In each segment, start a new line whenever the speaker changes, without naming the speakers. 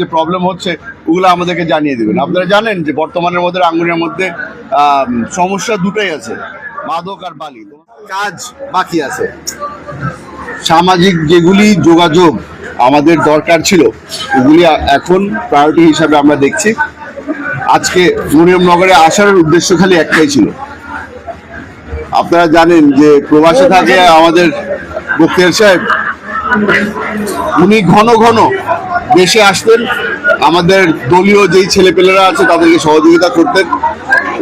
যে প্রবলেম হচ্ছে, ওগুলো আমাদেরকে জানিয়ে দেবেন। আপনারা জানেন যে বর্তমানের মধ্যে আঙ্গুরের মধ্যে সমস্যা দুটাই আছে, মাদক আর বালি। কাজ বাকি আছে। সামাজিক যেগুলি যোগাযোগ আমাদের দরকার ছিল, ওগুলি এখন প্রায়োরিটি হিসাবে আমরা দেখছি। আজকে মরিয়মনগরে আসার উদ্দেশ্য খালি একটাই ছিল। আপনারা জানেন যে প্রবাসে থাকে আমাদের বক্তিয়ার সাহেব, উনি ঘন ঘন দেশে আসতেন, আমাদের দলীয় যেই ছেলেপেলেরা আছে তাদেরকে সহযোগিতা করতেন।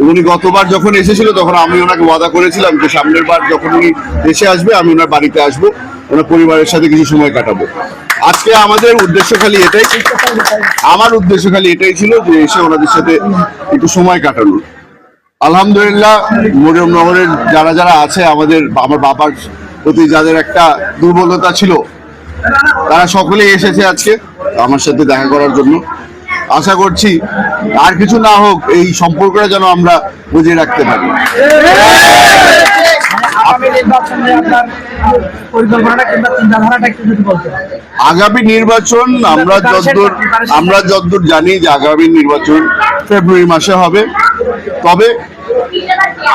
উনি গতবার যখন এসেছিল, তখন আমি ওনাকে ওয়াদা করেছিলাম যে সামনের বার যখন উনি দেশে আসবে, আমি ওনার বাড়িতে আসব, ওনার পরিবারের সাথে কিছু সময় কাটাবো। আজকে আমাদের উদ্দেশ্য খালি এটাই, আমার উদ্দেশ্য খালি এটাই ছিল যে এসে ওনাদের সাথে একটু সময় কাটানোর আলহামদুলিল্লাহ মরিয়মনগরের যারা যারা আছে, আমাদের আমার বাবার প্রতি যাদের একটা দুর্বলতা ছিল, তারা সকলেই এসেছে আজকে। আমার সাথে দেখা করার জন্য। আশা করছি আর কিছু না হোক এই সম্পর্কটা যেন আমরা বুঝিয়ে রাখতে পারি।
আগামী নির্বাচনে
আমরা যতদূর আমরা যতদূর জানি যে আগামী নির্বাচন ফেব্রুয়ারি মাসে হবে। তবে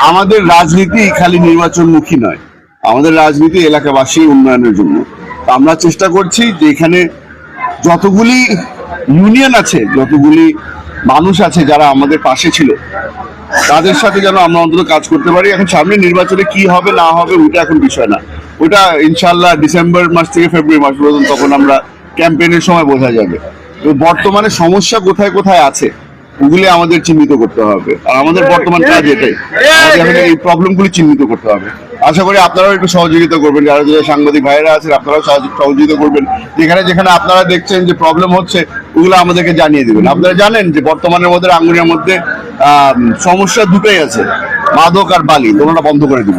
আমাদের রাজনীতি খালি নির্বাচনমুখী নয়। আমাদের রাজনীতি এলাকাবাসী উন্নয়নের জন্য। আমরা চেষ্টা করছি যে এখানে যতগুলি ইউনিয়ন আছে, যতগুলি মানুষ আছে যারা আমাদের পাশে ছিল, তাদের সাথে যেন আমরা অন্তত কাজ করতে পারি। এখন সামনে নির্বাচনে কি হবে, না হবে, ওইটা এখন বিষয় না। ওইটা ইনশাল্লাহ ডিসেম্বর মাস থেকে ফেব্রুয়ারি মাস পর্যন্ত তখন আমরা ক্যাম্পেইনের সময় বোঝা যাবে। তো বর্তমানে সমস্যা কোথায় কোথায় আছে? ওগুলি আমাদের চিহ্নিত করতে হবে। আর আমাদের বর্তমান কাজ এটাই। আমাদের এই প্রবলেমগুলি চিহ্নিত করতে হবে। আশা করি আপনারাও একটু সহযোগিতা করবেন। যারা যারা সাংবাদিক ভাইয়েরা আছেন, আপনারাও সহযোগিতা করবেন। যেখানে যেখানে আপনারা দেখছেন যে প্রবলেম হচ্ছে, ওগুলো আমাদেরকে জানিয়ে দেবেন। আপনারা জানেন যে বর্তমানের মধ্যে আঙ্গুরের মধ্যে সমস্যা দুটোই আছে। মাদক আর বালি তোমরা বন্ধ করে দিব।